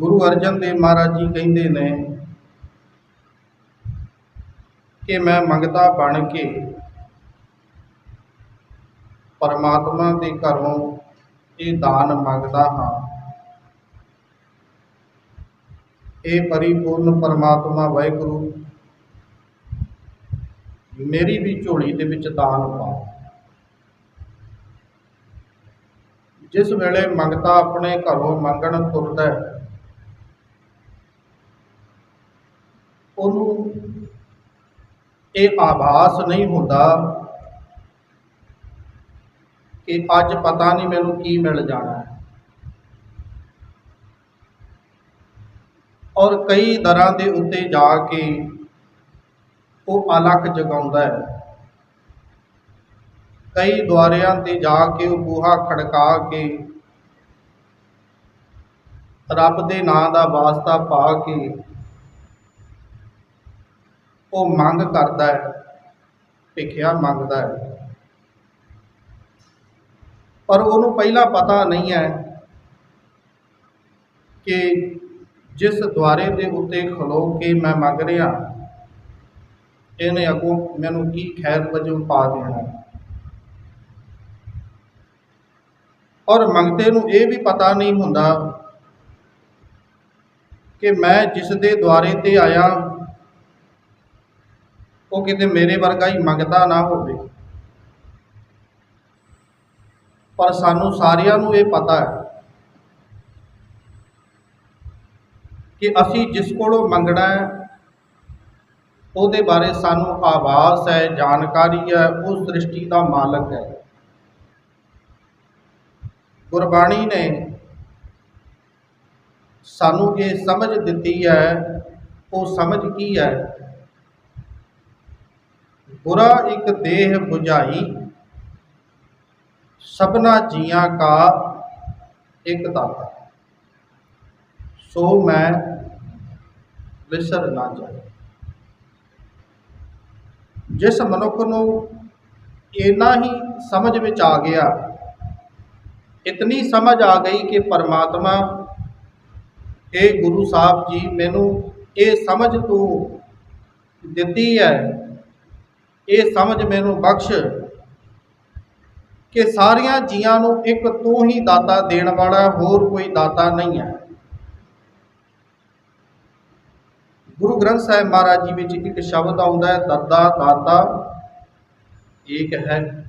ਗੁਰੂ ਅਰਜਨ ਦੇਵ ਮਹਾਰਾਜ ਜੀ ਕਹਿੰਦੇ ਨੇ ਕਿ ਮੈਂ ਮੰਗਤਾ ਬਣ ਕੇ ਪਰਮਾਤਮਾ ਦੇ ਘਰੋਂ ਇਹ ਦਾਨ ਮੰਗਦਾ ਹਾਂ। ਇਹ ਪਰਿਪੂਰਨ ਪਰਮਾਤਮਾ ਵਾਹਿਗੁਰੂ, ਮੇਰੀ ਵੀ ਝੋਲੀ ਦੇ ਵਿੱਚ ਦਾਨ ਪਾ ਜਿਸ ਵੇਲੇ ਮੰਗਤਾ ਆਪਣੇ ਘਰੋਂ ਮੰਗਣ ਤੁਰਦਾ ਹੈ ਉਹਨੂੰ ਇਹ ਆਭਾਸ ਨਹੀਂ ਹੁੰਦਾ ਕਿ ਅੱਜ ਪਤਾ ਨਹੀਂ ਮੈਨੂੰ ਕੀ ਮਿਲ ਜਾਣਾ। ਹੈ ਔਰ ਕਈ ਦਰਾਂ ਦੇ ਉੱਤੇ ਜਾ ਕੇ ਉਹ ਅਲੱਖ ਜਗਾਉਂਦਾ ਹੈ। ਕਈ ਦੁਆਰਿਆਂ ਤੇ ਜਾ ਕੇ ਉਹ ਬੂਹਾ ਖੜਕਾ ਕੇ ਰੱਬ ਦੇ ਨਾਂ ਦਾ ਵਾਸਤਾ ਪਾ ਕੇ ਉਹ ਮੰਗ ਕਰਦਾ ਹੈ, ਭਿਖਿਆ ਮੰਗਦਾ ਹੈ। ਪਰ ਉਹਨੂੰ ਪਹਿਲਾਂ ਪਤਾ ਨਹੀਂ ਹੈ ਕਿ ਜਿਸ ਦੁਆਰੇ ਦੇ ਉੱਤੇ ਖਲੋ ਕੇ ਮੈਂ ਮੰਗ ਰਿਹਾ, ਇਹਨੇ ਅੱਗੋਂ ਮੈਨੂੰ ਕੀ ਖੈਰ ਵਜੋਂ ਪਾ ਦੇਣਾ ਔਰ ਮੰਗਤੇ ਨੂੰ ਇਹ ਵੀ ਪਤਾ ਨਹੀਂ ਹੁੰਦਾ ਕਿ ਮੈਂ ਜਿਸ ਦੇ ਦੁਆਰੇ ਤੇ ਆਇਆ ਉਹ ਕਿਤੇ ਮੇਰੇ ਵਰਗਾ ਹੀ ਮੰਗਦਾ ਨਾ ਹੋਵੇ। ਪਰ ਸਾਨੂੰ ਸਾਰਿਆਂ ਨੂੰ ਇਹ ਪਤਾ ਹੈ ਕਿ ਅਸੀਂ ਜਿਸ ਕੋਲੋਂ ਮੰਗਣਾ ਹੈ, ਉਹਦੇ ਬਾਰੇ ਸਾਨੂੰ ਆਵਾਜ਼ ਹੈ, ਜਾਣਕਾਰੀ ਹੈ, ਉਹ ਸ੍ਰਿਸ਼ਟੀ ਦਾ ਮਾਲਕ ਹੈ। ਗੁਰਬਾਣੀ ਨੇ ਸਾਨੂੰ ਇਹ ਸਮਝ ਦਿੱਤੀ ਹੈ, ਉਹ ਸਮਝ ਕੀ ਹੈ? ਬੁਰਾ ਇੱਕ ਦੇਹ 부ਝਾਈ ਸਭਨਾ ਜੀਆਂ ਕਾ ਇੱਕ ਦਾਤਾ ਸੋ ਮੈਂ ਵਿਸਰ ਨਾ ਜਾਏ। ਜਿਸ ਮਨੁੱਖ ਨੂੰ ਇੰਨਾ ਹੀ ਸਮਝ ਵਿੱਚ ਆ ਗਿਆ, ਇਤਨੀ ਸਮਝ ਆ ਗਈ ਕਿ ਪਰਮਾਤਮਾ ਇਹ ਗੁਰੂ ਸਾਹਿਬ ਜੀ, ਮੈਨੂੰ ਇਹ ਸਮਝ ਤੂੰ ਦਿੱਤੀ ਹੈ। ਇਹ ਸਮਝ ਮੈਨੂੰ ਬਖਸ਼ ਕਿ ਸਾਰੀਆਂ ਜੀਆਂ ਨੂੰ ਇੱਕ ਤੂੰ ਹੀ ਦਾਤਾ ਦੇਣ ਵਾਲਾ, ਹੋਰ ਕੋਈ ਦਾਤਾ ਨਹੀਂ ਹੈ। ਗੁਰੂ ਗ੍ਰੰਥ ਸਾਹਿਬ ਮਹਾਰਾਜ ਜੀ ਵਿੱਚ ਇੱਕ ਸ਼ਬਦ ਆਉਂਦਾ ਹੈ, ਦਾਦਾ ਦਾਤਾ। ਏਕ ਹੈ।